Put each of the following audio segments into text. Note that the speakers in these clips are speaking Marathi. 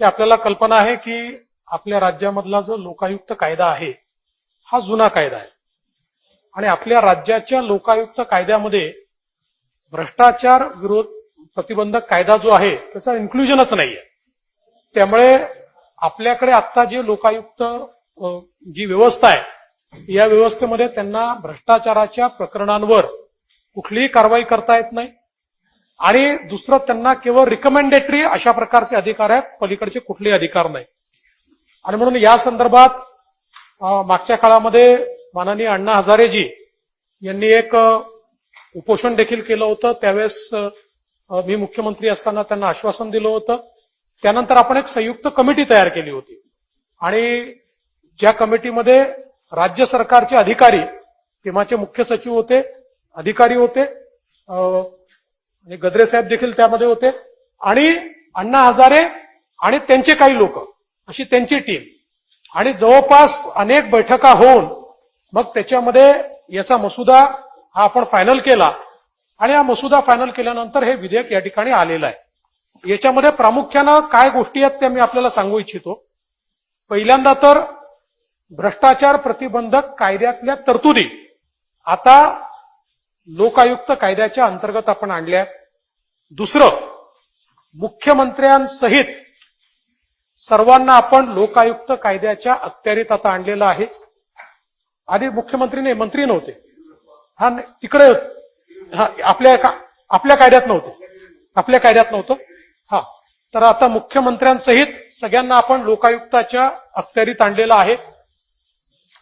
की आपल्याला कल्पना आहे की आपल्या राज्यामधला जो लोकायुक्त कायदा आहे हा जुना कायदा आहे. आणि आपल्या राज्याच्या लोकायुक्त कायद्यामध्ये भ्रष्टाचार विरोध प्रतिबंधक कायदा जो आहे त्याचा इन्क्लुजनच नाहीये. त्यामुळे आपल्याकडे आता जे लोकायुक्त जी व्यवस्था आहे या व्यवस्थेमध्ये त्यांना भ्रष्टाचाराच्या प्रकरणांवर कुठलीही कारवाई करता येत नाही. आणि दुसरं त्यांना केवळ रिकमेंडेटरी अशा प्रकारचे अधिकार आहेत पलीकडचे कुठलेही अधिकार नाही. आणि म्हणून या संदर्भात मागच्या काळामध्ये माननीय अण्णा हजारेजी यांनी एक उपोषण देखील केलं होतं. त्यावेळेस मी मुख्यमंत्री असताना त्यांना आश्वासन दिलं होतं. त्यानंतर आपण एक संयुक्त कमिटी तयार केली होती. आणि ज्या कमिटीमध्ये राज्य सरकारचे अधिकारी तेव्हाचे मुख्य सचिव होते अधिकारी होते म्हणजे गद्रे साहेब देखील त्यामध्ये होते. आणि अण्णा हजारे आणि त्यांचे काही लोक अशी त्यांची टीम आणि जवळपास अनेक बैठका होऊन मग त्याच्यामध्ये याचा मसुदा हा आपण फायनल केला. आणि हा मसुदा फायनल केल्यानंतर हे विधेयक या ठिकाणी आलेलं आहे. याच्यामध्ये प्रामुख्यानं काय गोष्टी आहेत त्या मी आपल्याला सांगू इच्छितो. पहिल्यांदा तर भ्रष्टाचार प्रतिबंधक कायद्यातल्या तरतुदी. आता लोकायुक्त कायद्याच्या अंतर्गत आपण आणल्या आहेत. दुसरं मुख्यमंत्र्यांसहित सर्वांना आपण लोकायुक्त कायद्याच्या अखत्यारीत आता आणलेलं आहे. आधी मुख्यमंत्री नाही मंत्री नव्हते. हा तिकडे हा आपल्या का- आपल्या कायद्यात नव्हते. आपल्या कायद्यात नव्हतं. हा. तर आता मुख्यमंत्र्यांसहित सगळ्यांना आपण लोकायुक्ताच्या अखत्यारीत आणलेलं आहे.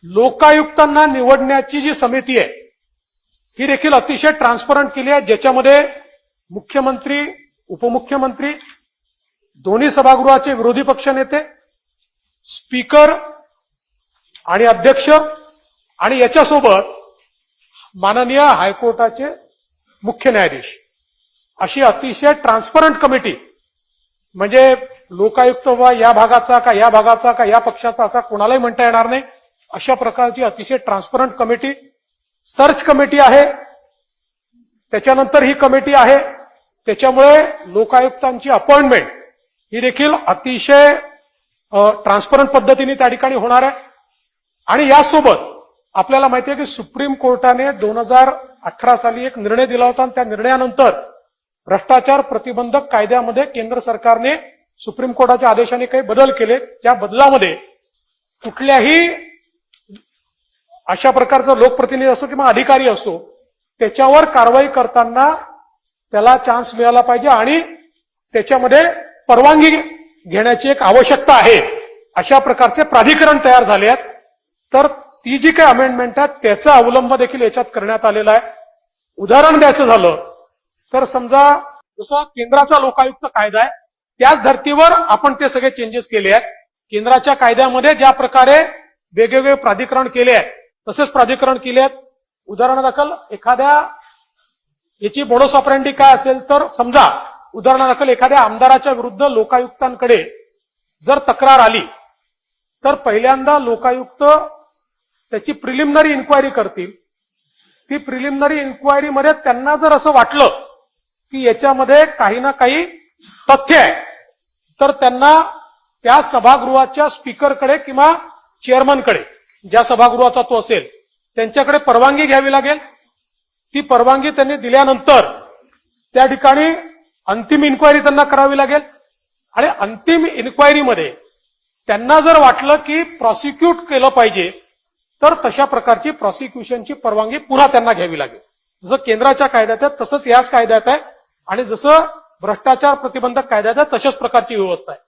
लोकायुक्तांना निवडण्याची जी समिती आहे ही देखील अतिशय ट्रान्सपरंट केली आहे ज्याच्यामध्ये मुख्यमंत्री उपमुख्यमंत्री दोन्ही सभागृहाचे विरोधी पक्ष नेते स्पीकर आणि अध्यक्ष आणि याच्यासोबत माननीय हायकोर्टाचे मुख्य न्यायाधीश. अशी अतिशय ट्रान्सपरंट कमिटी म्हणजे लोकायुक्त वा या भागाचा का या भागाचा का या पक्षाचा असा कोणालाही म्हणता येणार नाही अशा प्रकारची अतिशय ट्रान्सपरंट कमिटी सर्च कमिटी आहे. त्याच्यानंतर ही कमिटी आहे. त्याच्यामुळे लोकायुक्तांची अपॉइंटमेंट ही देखील अतिशय ट्रान्सपरंट पद्धतीने त्या ठिकाणी होणार आहे. आणि यासोबत आपल्याला माहिती आहे की सुप्रीम कोर्टाने दोन हजार अठरा साली एक निर्णय दिला होता आणि त्या निर्णयानंतर भ्रष्टाचार प्रतिबंधक कायद्यामध्ये केंद्र सरकारने सुप्रीम कोर्टाच्या आदेशाने काही बदल केले त्या बदलामध्ये कुठल्याही अशा प्रकारचा लोकप्रतिनिधी असो किंवा अधिकारी असो त्याच्यावर कारवाई करताना त्याला चान्स मिळाला पाहिजे आणि त्याच्यामध्ये परवानगी घेण्याची एक आवश्यकता आहे. अशा प्रकारचे प्राधिकरण तयार झाले आहेत. तर ती जी काही अमेंडमेंट आहे त्याचा अवलंब देखील याच्यात करण्यात आलेला आहे. उदाहरण द्यायचं झालं तर समजा जसं केंद्राचा लोकायुक्त कायदा आहे त्याच धर्तीवर आपण ते सगळे चेंजेस केले आहेत. केंद्राच्या कायद्यामध्ये ज्या प्रकारे वेगवेगळे प्राधिकरण केले आहेत तसेच प्राधिकरण केले आहेत. उदाहरणादाखल एखाद्या याची बोनस ऑपरेंटी काय असेल तर समजा उदाहरणादाखल एखाद्या आमदाराच्या विरुद्ध लोकायुक्तांकडे जर तक्रार आली तर पहिल्यांदा लोकायुक्त त्याची प्रिलिमिनरी इन्क्वायरी करतील. ती प्रिलिमिनरी इन्क्वायरीमध्ये त्यांना जर असं वाटलं की याच्यामध्ये काही ना काही तथ्य आहे तर त्यांना त्या सभागृहाच्या स्पीकरकडे किंवा चेअरमनकडे ज्या सभागृहाचा तो असेल त्यांच्याकडे परवानगी घ्यावी लागेल. ती परवानगी त्यांनी दिल्यानंतर त्या ठिकाणी अंतिम इन्क्वायरी त्यांना करावी लागेल. आणि अंतिम इन्क्वायरीमध्ये त्यांना जर वाटलं की प्रॉसिक्यूट केलं पाहिजे तर तशा प्रकारची प्रॉसिक्युशनची परवानगी पुन्हा त्यांना घ्यावी लागेल. जसं केंद्राच्या कायद्यात आहे तसंच याच कायद्यात आहे. आणि जसं भ्रष्टाचार प्रतिबंधक कायद्यात आहे तशाच प्रकारची व्यवस्था आहे.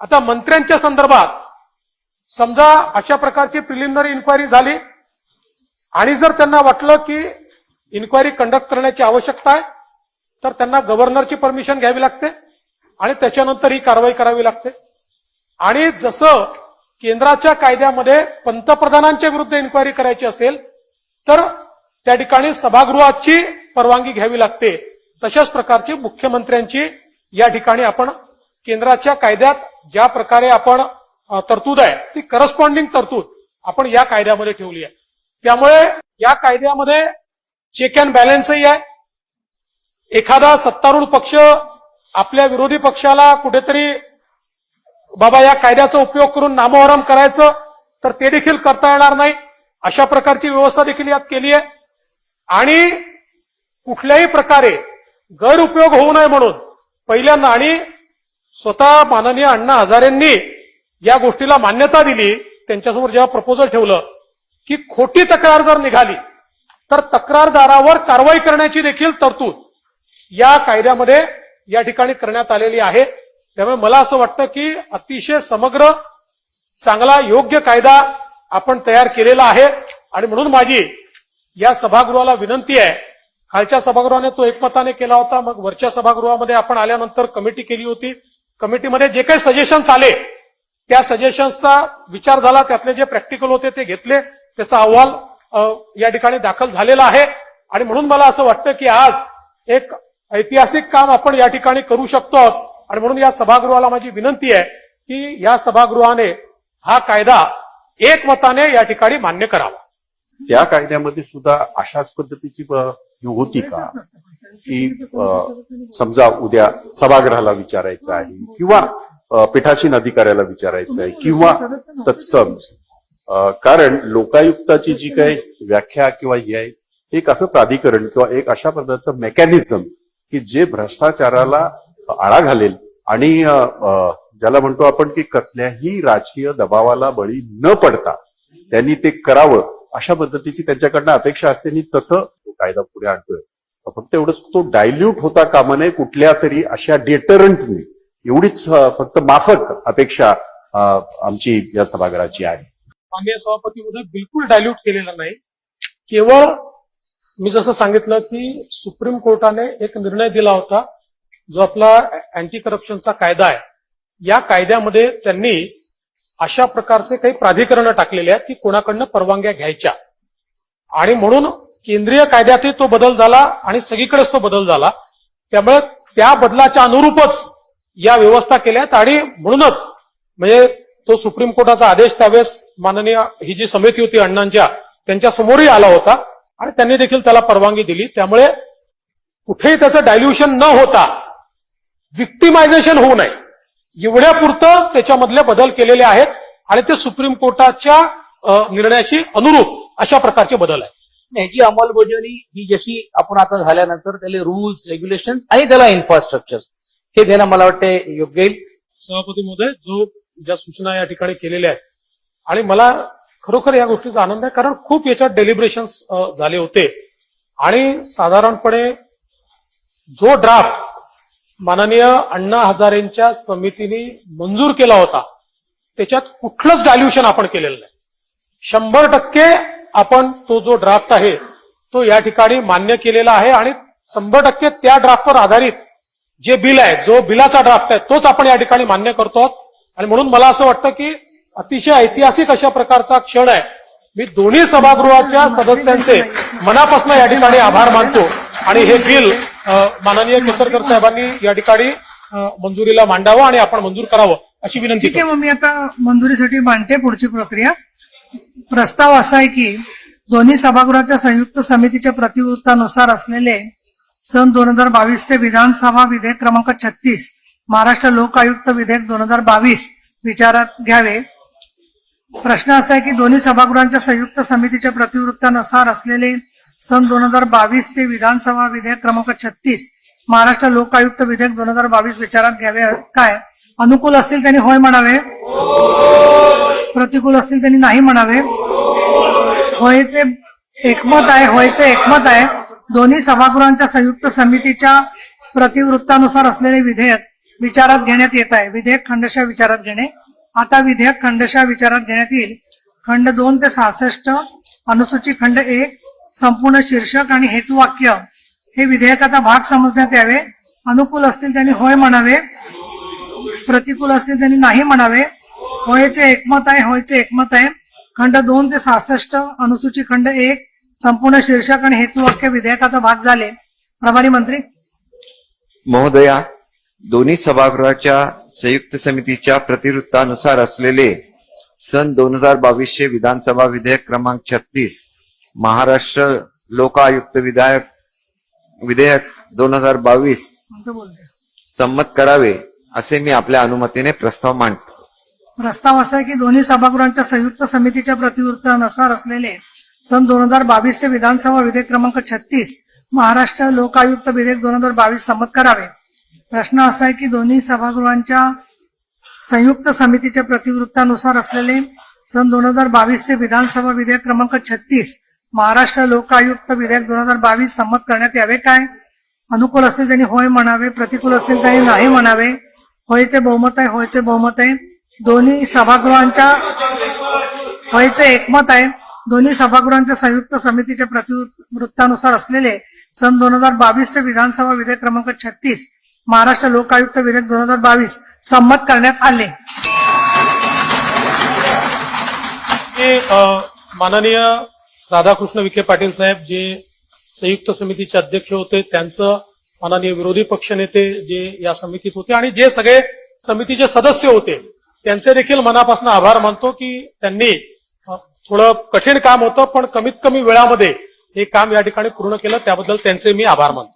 आता मंत्र्यांच्या संदर्भात समजा अशा प्रकारची प्रिलिमिनरी इन्क्वायरी झाली आणि जर त्यांना वाटलं की इन्क्वायरी कंडक्ट करण्याची आवश्यकता आहे तर त्यांना गव्हर्नरची परमिशन घ्यावी लागते आणि त्याच्यानंतर ही कारवाई करावी लागते. आणि जसं केंद्राच्या कायद्यामध्ये पंतप्रधानांच्या विरुद्ध इन्क्वायरी करायची असेल तर त्या ठिकाणी सभागृहाची परवानगी घ्यावी लागते. तशाच प्रकारची मुख्यमंत्र्यांची या ठिकाणी आपण केंद्राच्या कायद्यात ज्या प्रकारे आपण तरतूद आहे ती करस्पॉन्डिंग तरतूद आपण या कायद्यामध्ये ठेवली आहे. त्यामुळे या कायद्यामध्ये चेक अँड बॅलन्सही आहे. एखादा सत्तारूढ पक्ष आपल्या विरोधी पक्षाला कुठेतरी बाबा या कायद्याचा उपयोग करून नामोहरम करायचं तर ते देखील करता येणार नाही. अशा प्रकारची व्यवस्था देखील यात केली आहे. आणि कुठल्याही प्रकारे गैरउपयोग होऊ नये म्हणून पहिल्यांदा आणि स्वतः माननीय अण्णा हजारेंनी या गोष्टीला मान्यता दिली त्यांच्यासमोर जेव्हा प्रपोजल ठेवलं की खोटी तक्रार जर निघाली तर तक्रारदारावर कारवाई करण्याची देखील तरतूद या कायद्यामध्ये या ठिकाणी करण्यात आलेली आहे. त्यामुळे मला असं वाटतं की अतिशय समग्र चांगला योग्य कायदा आपण तयार केलेला आहे. आणि म्हणून माझी या सभागृहाला विनंती आहे. खालच्या सभागृहाने तो एकमताने केला होता. मग वरच्या सभागृहामध्ये आपण आल्यानंतर कमिटी केली होती. कमिटीमध्ये जे काही सजेशन्स आले त्या सजेशन्सचा विचार झाला. त्यातले जे प्रॅक्टिकल होते ते घेतले. त्याचा अहवाल या ठिकाणी दाखल झालेला आहे. आणि म्हणून मला असं वाटतं की आज एक ऐतिहासिक काम आपण या ठिकाणी करू शकतो. आणि म्हणून या सभागृहाला माझी विनंती आहे की या सभागृहाने हा कायदा एकमताने या ठिकाणी मान्य करावा. त्या कायद्यामध्ये सुद्धा अशाच पद्धतीची होती का? की समजा उद्या सभागृहाला विचारायचं आहे किंवा पीठासीन अधिकाऱ्याला विचारायचं आहे किंवा तत्सम कारण लोकायुक्ताची जी काही व्याख्या किंवा हे एक असं प्राधिकरण किंवा एक अशा प्रकारचं मेकॅनिझम की जे भ्रष्टाचाराला आळा घालेल आणि ज्याला म्हणतो आपण की कसल्याही राजकीय दबावाला बळी न पडता त्यांनी ते करावं अशा पद्धतीची त्यांच्याकडनं अपेक्षा असते आणि तसं कायदा पुढे आणतोय. फक्त एवढंच तो डायल्यूट होता कामा नये कुठल्या तरी अशा डेटरंटने एवढीच फक्त माफक अपेक्षा आमची या सभागृहाची आहे. माननीय सभापती बिलकुल डायल्यूट केलेला नाही. केवळ मी जसं सांगितलं की सुप्रीम कोर्टाने एक निर्णय दिला होता जो आपला अँटी करप्शनचा कायदा आहे. या कायद्यामध्ये त्यांनी अशा प्रकारचे काही प्राधिकरणं टाकलेले आहेत की कोणाकडनं परवानग्या घ्यायच्या. आणि म्हणून केंद्रीय कायद्यातही तो बदल झाला आणि सगळीकडेच तो बदल झाला. त्यामुळे त्या बदलाच्या अनुरूपच या व्यवस्था केल्या आहेत आणि म्हणूनच म्हणजे तो सुप्रीम कोर्टाचा आदेश त्यावेळेस माननीय ही जी समिती होती अण्णांच्या त्यांच्या समोरही आला होता. आणि त्यांनी देखील त्याला परवानगी दिली. त्यामुळे कुठेही त्याचं डायल्युशन न होता विक्टिमायझेशन होऊ नये. एवढ्यापुरतं त्याच्यामधले बदल केलेले आहेत आणि ते सुप्रीम कोर्टाच्या निर्णयाशी अनुरूप अशा प्रकारचे बदल आहेत. ह्याची अंमलबजावणी ही जशी आपण आता झाल्यानंतर त्याला रुल्स रेग्युलेशन आणि त्याला इन्फ्रास्ट्रक्चर हे देणं मला वाटते योग्य येईल. सभापती महोदय जो ज्या सूचना या ठिकाणी केलेल्या आहेत. आणि मला खरोखर या गोष्टीचा आनंद आहे कारण खूप याच्यात डेलिब्रेशन्स झाले होते. आणि साधारणपणे जो ड्राफ्ट माननीय अण्णा हजारेंच्या समितीने मंजूर केला होता त्याच्यात कुठलंच डायल्युशन आपण केलेलं नाही. शंभर टक्के आपण तो जो ड्राफ्ट आहे तो या ठिकाणी मान्य केलेला आहे आणि शंभर टक्के त्या ड्राफ्टवर आधारित जे बिल आहे जो बिलाचा ड्राफ्ट आहे तोच आपण या ठिकाणी मान्य करतो आहोत. आणि म्हणून मला असं वाटतं की अतिशय ऐतिहासिक अशा प्रकारचा क्षण आहे. मी दोन्ही सभागृहाच्या सदस्यांचे मनापासून या ठिकाणी आभार मानतो. आणि हे बिल माननीय केसरकर साहेबांनी या ठिकाणी मंजुरीला मांडावं आणि आपण मंजूर करावं अशी विनंती ठीक आहे मग मी आता मंजुरीसाठी मांडते पुढची प्रक्रिया. प्रस्ताव असा आहे की दोन्ही सभागृहाच्या संयुक्त समितीच्या प्रतिवृत्तानुसार असलेले सन दोन हजार बावीसचे विधानसभा विधेयक क्रमांक छत्तीस महाराष्ट्र लोक आयुक्त विधेयक दोन हजार बावीस विचारात घ्यावे. प्रश्न असा आहे की दोन्ही सभागृहांच्या संयुक्त समितीच्या प्रतिवृत्तानुसार असलेले सन दोन हजार बावीस ते विधानसभा विधेयक क्रमांक छत्तीस महाराष्ट्र लोक आयुक्त विधेयक दोन हजार बावीस विचारात घ्यावे काय? अनुकूल असतील त्यांनी होय म्हणावे. प्रतिकूल असतील त्यांनी नाही म्हणावे. होयचे एकमत आहे होयचे एकमत आहे. दोन्ही सभागृहांच्या संयुक्त समितीच्या प्रतिवृत्तानुसार असलेले विधेयक विचारात घेण्यात येत आहे. विधेयक खंडशा विचारात घेणे. आता विधेयक खंडशा विचारात घेण्यात येईल. खंड दोन ते सहासष्ट अनुसूची खंड एक संपूर्ण शीर्षक आणि हेतुवाक्य हे विधेयकाचा भाग समजण्यात यावे. अनुकूल असतील त्यांनी होय म्हणावे. प्रतिकूल असतील त्यांनी नाही म्हणावे. होयचे एकमत आहे होयचे एकमत आहे. खंड दोन ते सहासष्ट अनुसूची खंड एक संपूर्ण शीर्षक आणि हेतुवाक्य विधेयकाचा भाग झाले. प्रभारी मंत्री. महोदया दोन्ही सभागृहाच्या संयुक्त समितीच्या प्रतिवृत्तानुसार असलेले सन दोन हजार बावीसचे विधानसभा विधेयक क्रमांक छत्तीस महाराष्ट्र लोक आयुक्त विधायक विधेयक दोन हजार बावीस संमत करावे असे मी आपल्या अनुमतीने प्रस्ताव मांडतो. प्रस्ताव असा आहे की दोन्ही सभागृहांच्या संयुक्त समितीच्या प्रतिवृत्तानुसार असलेले सन दोन हजार बावीसचे विधानसभा विधेयक क्रमांक छत्तीस महाराष्ट्र लोक आयुक्त विधेयक दोन हजार बावीस संमत करावे. प्रश्न असा आहे की दोन्ही सभागृहांच्या संयुक्त समितीच्या प्रतिवृत्तानुसार असलेले सन दोन हजार बावीसचे विधानसभा विधेयक क्रमांक छत्तीस महाराष्ट्र लोक आयुक्त विधेयक दोन हजार बावीस संमत करण्यात यावे काय? अनुकूल असेल त्यांनी होय म्हणावे प्रतिकूल असेल त्यांनी नाही म्हणावे. होयचे बहुमत आहे होयचे बहुमत आहे. दोन्ही सभागृहांच्या होयचे एकमत आहे. दोन्ही सभागृहांच्या संयुक्त समितीच्या प्रतिवृत्तानुसार असलेले सन दोन हजार बावीसचे विधानसभा विधेयक क्रमांक छत्तीस महाराष्ट्र लोक आयुक्त विधेयक दोन हजार बावीस संमत करण्यात आले. हे माननीय राधाकृष्ण विखे पाटील साहेब जे संयुक्त समितीचे अध्यक्ष होते त्यांचं माननीय विरोधी पक्षनेते जे या समितीत होते आणि जे सगळे समितीचे सदस्य होते त्यांचे देखील मनापासून आभार मानतो की त्यांनी थोडं कठीण काम होतं पण कमीत कमी वेळामध्ये हे काम या ठिकाणी पूर्ण केलं त्याबद्दल त्यांचे मी आभार मानतो.